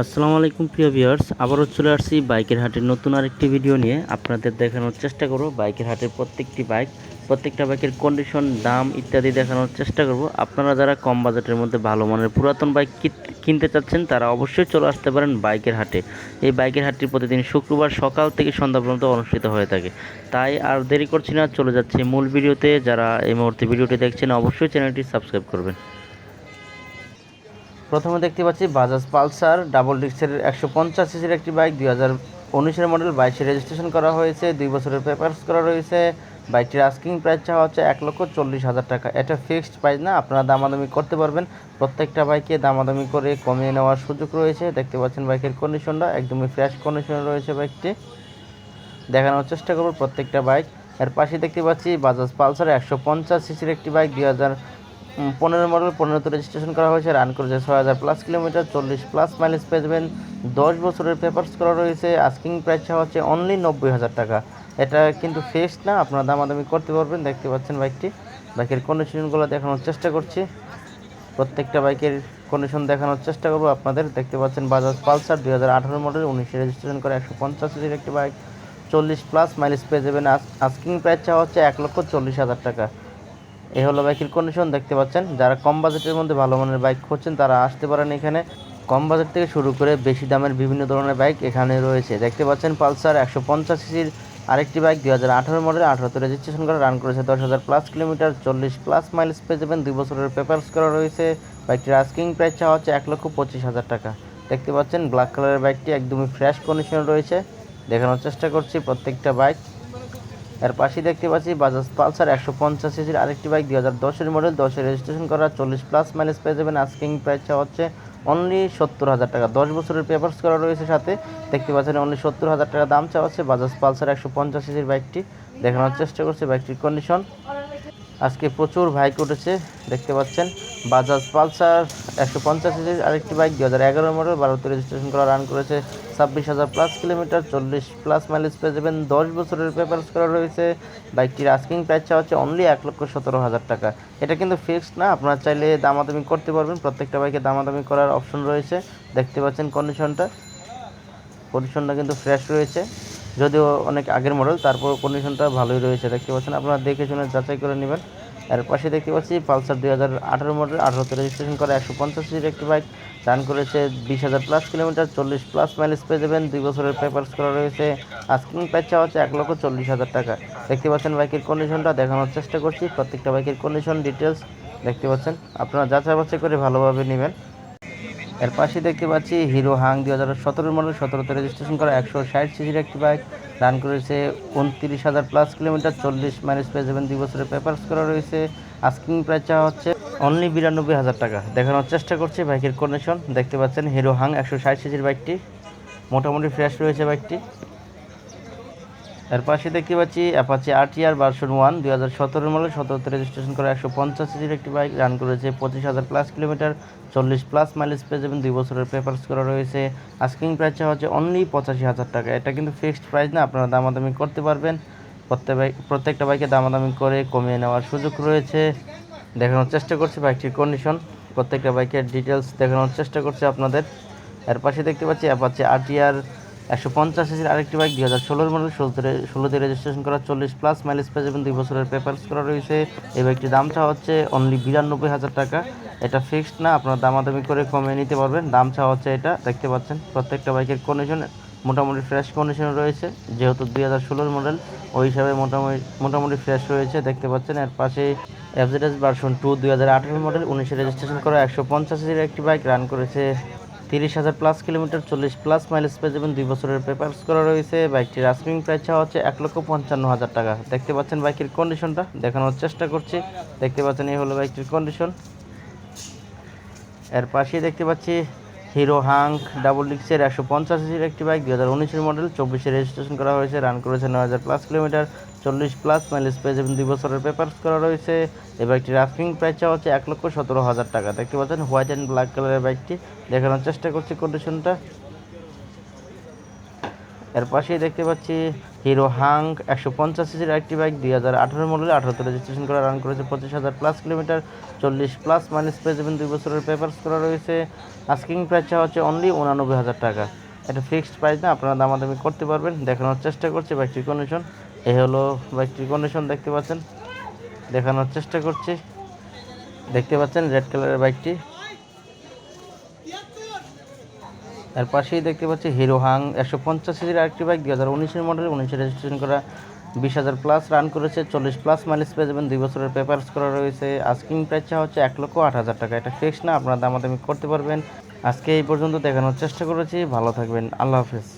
আসসালামু আলাইকুম প্রিয় ভিউয়ার্স, আবারও চলে আসছি বাইকের হাটের নতুন আরেকটি ভিডিও নিয়ে। আপনাদের দেখানোর চেষ্টা করব, বাইকের হাটের প্রত্যেকটি বাইক, প্রত্যেকটা বাইকের কন্ডিশন দাম ইত্যাদি দেখানোর চেষ্টা করব। আপনারা যারা কম বাজেটের মধ্যে ভালো মানের পুরাতন বাইক কিনতে চাচ্ছেন, তারা অবশ্যই চলে আসতে পারেন বাইকের হাটে। এই বাইকের হাটটি প্রতিদিন শুক্রবার সকাল থেকে সন্ধ্যা পর্যন্ত অনুষ্ঠিত হয়ে থাকে। তাই আর দেরি করছি না, চলে যাচ্ছি মূল ভিডিওতে। যারা এই মুহূর্তে ভিডিওটি দেখছেন, অবশ্যই চ্যানেলটি সাবস্ক্রাইব করবেন। প্রথমে দেখতে পাচ্ছি বাজাজ পালসার ডাবল ডিস্কের একশো পঞ্চাশ সিসির একটি বাইক দুই হাজার উনিশের মডেল বাইশে রেজিস্ট্রেশন করা হয়েছে, দুই বছরের পেপারস করা রয়েছে। বাইকটির আস্কিং প্রাইস চাওয়া হচ্ছে এক লক্ষ চল্লিশ হাজার টাকা। এটা ফিক্সড প্রাইস না, আপনারা দামাদামি করতে পারবেন। প্রত্যেকটা বাইকে দামাদামি করে কমিয়ে নেওয়ার সুযোগ রয়েছে। দেখতে পাচ্ছেন বাইকের কন্ডিশনটা একদমই ফ্রেশ কন্ডিশনে রয়েছে বাইকটি দেখানোর চেষ্টা করব প্রত্যেকটা বাইক এর পাশে দেখতে পাচ্ছি বাজাজ পালসার একশো পঞ্চাশ সিসির একটি বাইক দুই হাজার পনেরো মডেল পনেরোতে রেজিস্ট্রেশন করা হয়েছে রান করেছে ছয় হাজার প্লাস কিলোমিটার চল্লিশ প্লাস মাইলেজ পেয়ে দশ বছরের পেপার্স করা রয়েছে আস্কিং প্রাইস হচ্ছে অনলি নব্বই হাজার টাকা। এটা কিন্তু ফেস না, আপনারা দামাদামি করতে পারবেন, দেখতে পাচ্ছেন বাইকটি বাইকের কন্ডিশনগুলো দেখানোর চেষ্টা করছি। প্রত্যেকটা বাইকের কন্ডিশন দেখানোর চেষ্টা করব আপনাদের। দেখতে পাচ্ছেন বাজাজ পালসার দুই হাজার আঠারো মডেল উনিশে রেজিস্ট্রেশন করে একশো পঞ্চাশ সিসির একটি বাইক চল্লিশ প্লাস মাইলেজ পেয়ে যাবেন আস্কিং প্রাইস চাওয়া হচ্ছে এক লক্ষ চল্লিশ হাজার টাকা। এই হলো বাইকের কন্ডিশন দেখতে পাচ্ছেন। যারা কম বাজেটের মধ্যে ভালো মানের বাইক খুঁজছেন, তারা আসতে পারেন এখানে। কম বাজেট থেকে শুরু করে বেশি দামের বিভিন্ন ধরনের বাইক এখানে রয়েছে। দেখতে পাচ্ছেন পালসার একশো পঞ্চাশ সিসির আরেকটি বাইক দুই হাজার আঠারো মডেল আঠারোতে রেজিস্ট্রেশন করে রান করেছে দশ হাজার প্লাস কিলোমিটার চল্লিশ প্লাস মাইলেজ পেয়ে যাবেন। দুই বছরের পেপার্স করা রয়েছে। বাইকটির আস্কিং প্রাইস চাওয়া হচ্ছে এক লক্ষ পঁচিশ হাজার টাকা। দেখতে পাচ্ছেন ব্ল্যাক কালারের বাইকটি একদমই ফ্রেশ কন্ডিশনে রয়েছে। দেখানোর চেষ্টা করছি প্রত্যেকটা বাইক এর পাশে দেখতে পাচ্ছি বাজাজ পালসার একশো পঞ্চাশ সিসির আরেকটি বাইক দুই হাজার দশের মডেল দশে রেজিস্ট্রেশন করা, চল্লিশ প্লাস মাইলেজ পেয়ে যাবেন। আস্কিং প্রাইস হচ্ছে অনলি সত্তর হাজার টাকা। দশ বছরের পেপার্স করা রয়েছে সাথে। দেখতে পাচ্ছেন অনলি সত্তর হাজার টাকা দাম চাওয়া হচ্ছে বাজাজ পালসার একশো পঞ্চাশ সিসির বাইকটি দেখানোর চেষ্টা করছে বাইকটির কন্ডিশন আজকে প্রচুর বাইক উঠেছে, দেখতে পাচ্ছেন। বাজাজ পালসার একশো পঞ্চাশ সিসির আরেকটি বাইক দু হাজার এগারো মডেল বারোতে রেজিস্ট্রেশন করা রান করেছে ছাব্বিশ হাজার প্লাস কিলোমিটার চল্লিশ প্লাস মাইলেজ পেয়ে যাবেন। দশ বছরের পেপারস করা রয়েছে। বাইকটির আস্কিং প্রাইস চাওয়া হচ্ছে অনলি এক লক্ষ সতেরো হাজার টাকা। এটা কিন্তু ফিক্সড না, আপনারা চাইলে দামাদামি করতে পারবেন। প্রত্যেকটা বাইকে দামাদামি করার অপশন রয়েছে। দেখতে পাচ্ছেন কন্ডিশনটা কন্ডিশনটা কিন্তু ফ্রেশ রয়েছে। যদিও অনেক আগের মডেল তারপর কন্ডিশনটা ভালোই রয়েছে, দেখতে পাচ্ছেন আপনারা দেখে শুনে যাচাই করে নেবেন। এর পাশে দেখতে পাচ্ছি পালসার দুই হাজার আঠারো মডেল আঠারোতে রেজিস্ট্রেশন করা একশো পঞ্চাশ সিসির একটি বাইক রান করেছে বিশ হাজার প্লাস কিলোমিটার চল্লিশ প্লাস মাইলেজ পেয়ে যাবেন। দুই বছরের পেপার্স করা রয়েছে আস্কিং প্রাইস চাওয়া হচ্ছে এক লক্ষ চল্লিশ হাজার টাকা। দেখতে পাচ্ছেন বাইকের কন্ডিশনটা দেখানোর চেষ্টা করছি, প্রত্যেকটা বাইকের কন্ডিশন ডিটেলস দেখতে পাচ্ছেন। আপনারা যাচাই বাছাই করে ভালোভাবে নেবেন। এর পাশে দেখতে পাচ্ছি হিরো হাং দুই হাজার সতেরো মডেল সতেরোতে রেজিস্ট্রেশন করা একশো ষাট সিসির একটি বাইক রান করেছে উনত্রিশ হাজার প্লাস কিলোমিটার চল্লিশ মাইলেজ পেয়ে যাবেন দুই বছরের পেপার্স করা রয়েছে। আস্কিং প্রাইস চাওয়া হচ্ছে অনলি বিরানব্বই হাজার টাকা। দেখানোর চেষ্টা করছি বাইকের কন্ডিশন দেখতে পাচ্ছেন হিরো হাং একশো ষাট সিসির বাইকটি মোটামুটি ফ্রেশ রয়েছে বাইকটি এর পাশে দেখতে পাচ্ছি অ্যাপাচি আরটিআর ভার্সন ওয়ান দুই হাজার সতেরো মডেল সতেরোতে রেজিস্ট্রেশন করা একশো পঞ্চাশ সিসির একটি বাইক রান করেছে, পঁচিশ হাজার প্লাস কিলোমিটার চল্লিশ প্লাস মাইলেজ পেয়ে যাবেন দুই বছরের পেপার্স করা রয়েছে। আস্কিং প্রাইস হচ্ছে অনলি পঁচাশি হাজার টাকা। এটা কিন্তু ফিক্সড প্রাইস না, আপনারা দামাদামি করতে পারবেন। প্রত্যেক বাইক প্রত্যেকটা বাইকে দামাদামি করে কমিয়ে নেওয়ার সুযোগ রয়েছে। দেখানোর চেষ্টা করছি বাইকটির কন্ডিশন প্রত্যেকটা বাইকের ডিটেলস দেখানোর চেষ্টা করছি আপনাদের। এর পাশে দেখতে পাচ্ছি অ্যাপাচি আরটিআর একশো পঞ্চাশ সিসির আরেকটি বাইক দুই হাজার ষোলোর মডেল, ষোলোতে ষোলোতে রেজিস্ট্রেশন করা, চল্লিশ প্লাস মাইলেজ পেয়ে যাবেন। দুই বছরের পেপার্স করা রয়েছে। এই বাইকটির দামটা হচ্ছে অনলি বিরানব্বই হাজার টাকা। এটা ফিক্সড না, আপনারা দামাদামি করে কমিয়ে নিতে পারবেন। দাম চাওয়া হচ্ছে এটা, দেখতে পাচ্ছেন, প্রত্যেকটা বাইকের কন্ডিশন মোটামুটি ফ্রেশ কন্ডিশনে রয়েছে। যেহেতু দুই হাজার ষোলোর মডেল, ওই হিসাবে মোটামুটি মোটামুটি ফ্রেশ রয়েছে, দেখতে পাচ্ছেন। এর পাশে এফজেডএস ভার্সন টু দুই হাজার আঠেরো মডেল, উনিশে রেজিস্ট্রেশন করা একশো পঞ্চাশ একটি বাইক রান করেছে তিরিশ হাজার প্লাস কিলোমিটার চল্লিশ প্লাস মাইলেজ পেয়ে যাবেন। দুই বছরের পেপার্স করা রয়েছে। বাইকটির রাসমিং প্রাইস চাওয়া হচ্ছে এক লক্ষ পঞ্চান্ন হাজার টাকা। দেখতে পাচ্ছেন বাইকের কন্ডিশনটা দেখানোর চেষ্টা করছি। দেখতে পাচ্ছেন এই হলো বাইকটির কন্ডিশন এর পাশেই দেখতে পাচ্ছি হিরো হাঙ্ক ডাবল ডিক্সের একশো পঞ্চাশ সিসির একটি বাইক দু হাজার উনিশের মডেল, চব্বিশে রেজিস্ট্রেশন করা হয়েছে, রান করেছে নয় হাজার প্লাস কিলোমিটার, চল্লিশ প্লাস মাইলেজ পেয়ে যাবেন দুই বছরের পেপার্স করা রয়েছে। এই বাইকটি রাফিং প্রাইস চাওয়া হচ্ছে এক লক্ষ সতেরো হাজার টাকা। দেখতে পাচ্ছেন হোয়াইট অ্যান্ড ব্ল্যাক কালারের বাইকটি, দেখানোর চেষ্টা করছি কন্ডিশনটা এর পাশেই দেখতে পাচ্ছি হিরো হাং একশো পঞ্চাশ সিসির একটি বাইক দুই হাজার আঠারো মডেলে আঠারোতে রেজিস্ট্রেশন করা রান করেছে, পঁচিশ হাজার প্লাস কিলোমিটার চল্লিশ প্লাস মাইলেজ পেয়ে যাবেন, দুই বছরের পেপার্স করা রয়েছে। আস্কিং প্রাইস হচ্ছে অনলি উনানব্বই হাজার টাকা। এটা ফিক্সড প্রাইস না, আপনারা দামাদামি করতে পারবেন, দেখানোর চেষ্টা করছি বাইকটির কন্ডিশন এ হলো বাইকটির কন্ডিশন দেখতে পাচ্ছেন? দেখানোর চেষ্টা করছি। দেখতে পাচ্ছেন রেড কালারের বাইকটি। এর পাশেই দেখতে পাচ্ছি হিরো হাং একশো পঞ্চাশ সিজির আরেকটি বাইক দু হাজার উনিশের মডেল উনিশে রেজিস্ট্রেশন করা, বিশ হাজার প্লাস রান করেছে, চল্লিশ প্লাস মাইলেজ পেয়ে যাবেন, দুই বছরের পেপার্স করা রয়েছে। আস্কিং প্রাইস চাওয়া হচ্ছে এক লক্ষ আট হাজার টাকা। এটা ফিক্স না, আপনারা দামাদামি করতে পারবেন। আজকে এই পর্যন্ত দেখানোর চেষ্টা করেছি, ভালো থাকবেন, আল্লাহ হাফেজ।